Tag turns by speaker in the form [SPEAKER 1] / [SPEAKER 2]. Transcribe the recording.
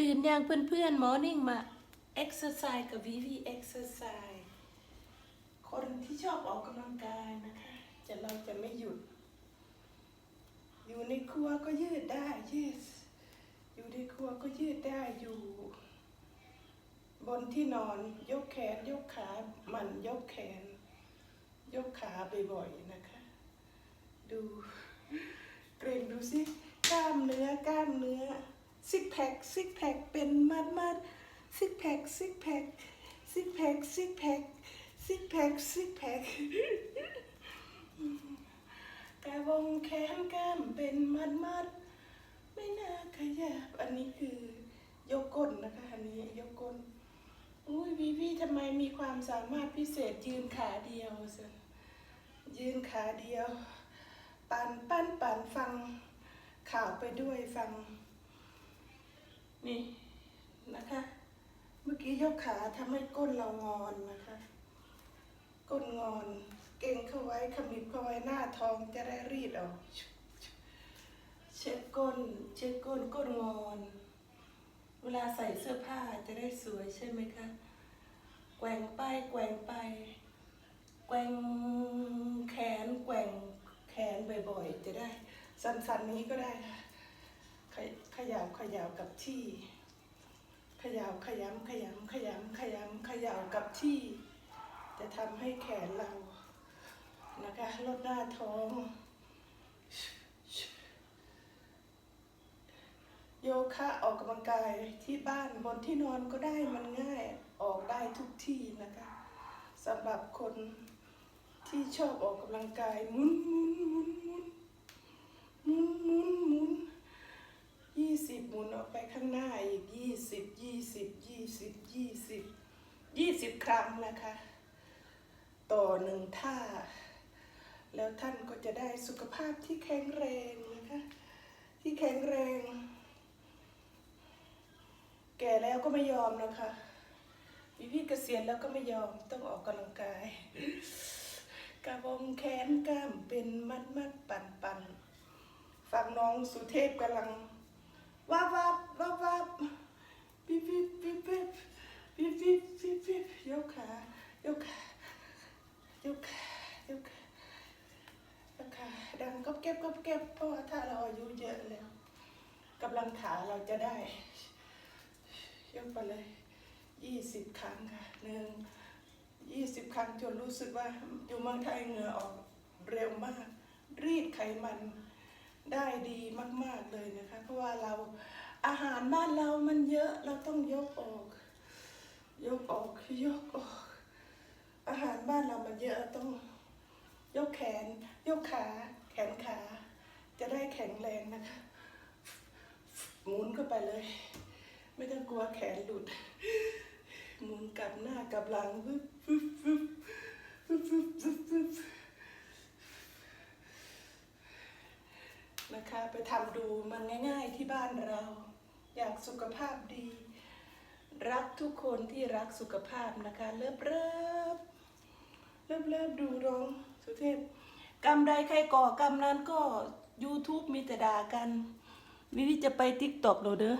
[SPEAKER 1] ตื่นยังเพื่อนๆมอร์นิ่งมาเอ็กซ์ไซส์กับวิวีเอ็กซ์ไซส์คนที่ชอบออกกำลังกายนะคะ จะเราจะไม่หยุด อยู่ในครัวก็ยืดได้ yes อยู่ในครัวก็ยืดได้อยู่ บนที่นอนยกแขนยกขาหมันยกแขน ยกขาบ่อยๆนะคะ ดูเกรงดูสิกล้ามเนื้อกล้ามเนื้อ ซิกแพคซิกแพคเป็นมัดมัดซิกแพคซิกแพคซิกแพคซิกแพคซิกแพคซิกแพคกระวงแขนกล้ามเป็นมัดมัดไม่น่าขยับอันนี้คือยกก้นนะคะอันนี้ยกก้นอุ้ยพี่พี่ทำไมมีความสามารถพิเศษยืนขาเดียวสิยืนขาเดียวปันปั้นปันฟังข่าวไปด้วยฟัง นี่นะคะ เมื่อกี้ยกขาทำให้ก้นเรางอนนะคะ ก้นงอน เก่งเข้าไว้ขมิบเข้าไว้หน้าท้องจะได้รีดออก เช็ดก้น เช็ดก้นก้นงอน เวลาใส่เสื้อผ้าจะได้สวยใช่ไหมคะแกว่งไปแกว่งไป แกว่งแขนแกว่งแขนบ่อยๆ จะได้สั้นๆนี้ก็ได้ค่ะ ขยาวขยาวกับที่ ขยาวขยำขยำขยำขยำขยาวกับที่ จะทำให้แขนเรานะคะลดหน้าท้อง โยคะออกกำลังกายที่บ้านบนที่นอนก็ได้มันง่ายออกได้ทุกที่นะคะสำหรับคนที่ชอบออกกำลังกายมุนมุนหมุนหมุนหมุนหมุนหมุนยี่สิบห มุนออกไปข้างหน้าอีกยี่สิบยี่สิบยี่สิบยี่สิบยี่สิบครั้งนะคะ ต่อหนึ่งท่า แล้วท่านก็จะได้สุขภาพที่แข็งแรงนะคะ ที่แข็งแรง แก่แล้วก็ไม่ยอมนะคะพี่พี่เกษียณแล้วก็ไม่ยอมต้องออกกำลังกายกระวงแขนกล้ามเป็นมัดมัดปั่นปั่นฟังน้องสุเทพกำลัง วับวับวับวับปิ๊บปิ๊บปิ๊บปิ๊บปิ๊บปิ๊บปิ๊บปิ๊บยกขายกขายกขายกขายกขาดังก็เก็บก็เก็บเพราะว่าถ้าเราอายุเยอะแล้วกำลังขาเราจะได้ ยกไปเลยยี่สิบครั้งค่ะหนึ่งยี่สิบครั้งจนรู้สึกว่าอยู่เมืองไทยเหงื่อออกเร็วมาก รีดไขมัน ได้ดีมาก ๆเลยนะคะ เพราะว่าเราอาหารบ้านเรามันเยอะเราต้องยกออก ยกออกยกออก อาหารบ้านเรามันเยอะต้องยกแขน ยกขา แขนขา จะได้แข็งแรงนะคะ หมุนเข้าไปเลย ไม่ต้องกลัวแขนหลุด หมุนกลับหน้ากลับหลังปึ๊บปึ๊บปึ๊บปึ๊บปึ๊บปึ๊บปึ๊บ นะคะ ไปทำดูมันง่าย ๆที่บ้านเรา อยากสุขภาพดี รักทุกคนที่รักสุขภาพนะคะ เลิบเลิบเลิบเลิบดูร้องสุเทพกรรมใดใครก่อกรรมนั้นก็ YouTube มีแต่ด่ากัน วิวิจะไปทิกตอกเราเด้อ